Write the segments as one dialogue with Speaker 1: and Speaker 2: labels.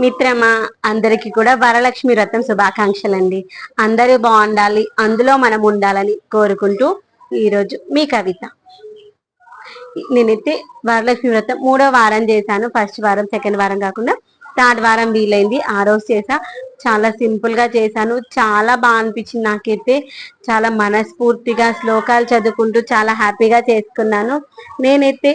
Speaker 1: మిత్రమా అందరికి కూడా వరలక్ష్మి వ్రతం శుభాకాంక్షలు అండి అందరూ బాగుండాలి అందులో మనం ఉండాలని కోరుకుంటూ ఈరోజు మీ కవిత. నేనైతే వరలక్ష్మి వ్రతం మూడో వారం చేశాను. ఫస్ట్ వారం సెకండ్ వారం కాకుండా థర్డ్ వారం వీలైంది. ఆ రోజు చేసా. చాలా సింపుల్గా చేశాను. చాలా బాగా అనిపించింది నాకైతే. చాలా మనస్ఫూర్తిగా శ్లోకాలు చదువుకుంటూ చాలా హ్యాపీగా చేసుకున్నాను. నేనైతే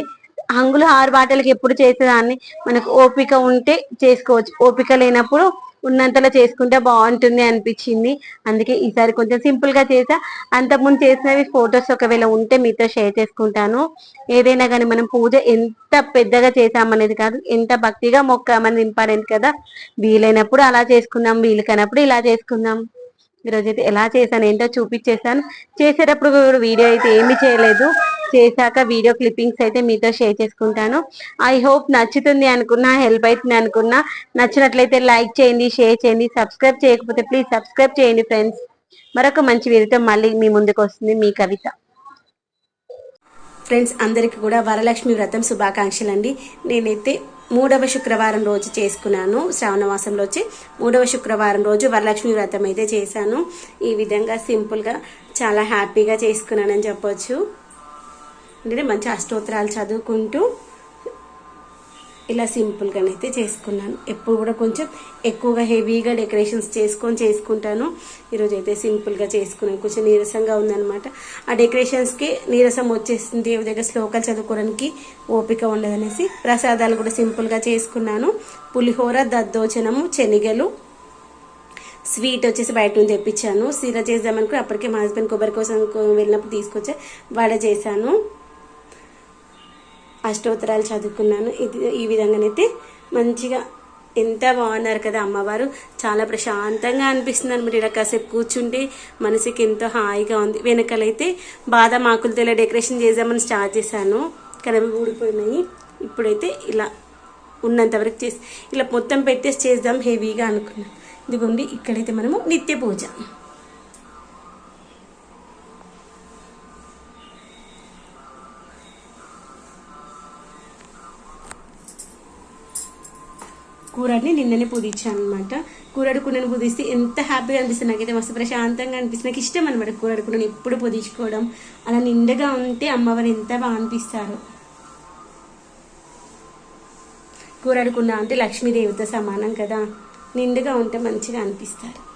Speaker 1: హంగులు ఆరు ఎప్పుడు చేసేదాన్ని. మనకు ఓపిక ఉంటే చేసుకోవచ్చు. ఓపిక లేనప్పుడు ఉన్నంతలో చేసుకుంటే బాగుంటుంది అనిపించింది. అందుకే ఈసారి కొంచెం సింపుల్గా చేసా. అంతకుముందు చేసినవి ఫొటోస్ ఒకవేళ ఉంటే మీతో షేర్ చేసుకుంటాను. ఏదైనా కానీ మనం పూజ ఎంత పెద్దగా చేసామనేది కాదు. ఎంత భక్తిగా మొక్కామనేది ఇంపార్టెంట్ కదా. వీలైనప్పుడు అలా చేసుకుందాం వీలు కానప్పుడు ఇలా చేసుకుందాం. ఈరోజు అయితే ఎలా చేశాను ఏంటో చూపించేసాను చేసేటప్పుడు వీడియో అయితే ఏమీ చేయలేదు. చేశాక వీడియో క్లిప్పింగ్స్ అయితే మీతో షేర్ చేసుకుంటాను. ఐ హోప్ నచ్చుతుంది అనుకున్నా హెల్ప్ అవుతుంది అనుకున్నా. నచ్చినట్లయితే లైక్ చేయండి షేర్ చేయండి సబ్స్క్రైబ్ చేయకపోతే ప్లీజ్ సబ్స్క్రైబ్ చేయండి ఫ్రెండ్స్. మరొక మంచి వీడియోతో మళ్ళీ మీ ముందుకు వస్తుంది మీ కవిత. ఫ్రెండ్స్ అందరికీ కూడా వరలక్ష్మి వ్రతం శుభాకాంక్షలు అండి నేనైతే మూడవ శుక్రవారం రోజు చేసుకున్నాను శ్రావణ మాసంలో వచ్చి మూడవ శుక్రవారం రోజు వరలక్ష్మి వ్రతం అయితే చేశాను. ఈ విధంగా సింపుల్గా చాలా హ్యాపీగా చేసుకున్నానని చెప్పొచ్చు. అంటే మంచి అష్టోత్తరాలు చదువుకుంటూ ఇలా సింపుల్గానైతే చేసుకున్నాను. ఎప్పుడు కూడా కొంచెం ఎక్కువగా హెవీగా డెకరేషన్స్ చేసుకొని చేసుకుంటాను. ఈరోజు అయితే సింపుల్గా చేసుకున్నాను కొంచెం నీరసంగా ఉందన్నమాట. ఆ డెకరేషన్స్కి నీరసం వచ్చేసింది. దేవుడి దగ్గర శ్లోకాలు చదువుకోవడానికి ఓపిక ఉండదనేసి ప్రసాదాలు కూడా సింపుల్గా చేసుకున్నాను. పులిహోర దద్దోచనము శనిగలు స్వీట్ వచ్చేసి బయట నుంచి తెప్పించాను. సీర చేద్దామనుకుని అప్పటికే మా హస్బెండ్ కొబ్బరి కోసం వెళ్ళినప్పుడు తీసుకొచ్చా వడ చేశాను. అష్టోత్తరాలు చదువుకున్నాను. ఇది ఈ విధంగానైతే మంచిగా ఎంత బాగున్నారు కదా అమ్మవారు. చాలా ప్రశాంతంగా అనిపిస్తుంది అనమాట ఇలా కాసేపు కూర్చుంటే. మనసుకి ఎంతో హాయిగా ఉంది. వెనకాలైతే బాదం ఆకులతో ఇలా డెకరేషన్ చేద్దామని స్టార్ట్ చేశాను. కానీ ఊడిపోయినాయి ఇప్పుడైతే ఇలా ఉన్నంత వరకు చేసి ఇలా మొత్తం పెట్టేసి చేద్దాం హెవీగా అనుకున్నాను ఇదిగోండి ఇక్కడైతే మనము నిత్య పూజ. కూరని నిన్ననే పుదించాను అనమాట కూరడు కుండని పుదిస్తే ఎంత హ్యాపీగా అనిపిస్తుంది. నాకైతే మస్తు ప్రశాంతంగా అనిపిస్తుంది. నాకు ఇష్టం అనమాట కూరడు ఎప్పుడు పుదించుకోవడం. అలా నిండుగా ఉంటే అమ్మవారు ఎంత బాగా అనిపిస్తారు. కూరడుకున్న అంటే లక్ష్మీదేవితో సమానం కదా. నిండుగా ఉంటే మంచిగా అనిపిస్తారు.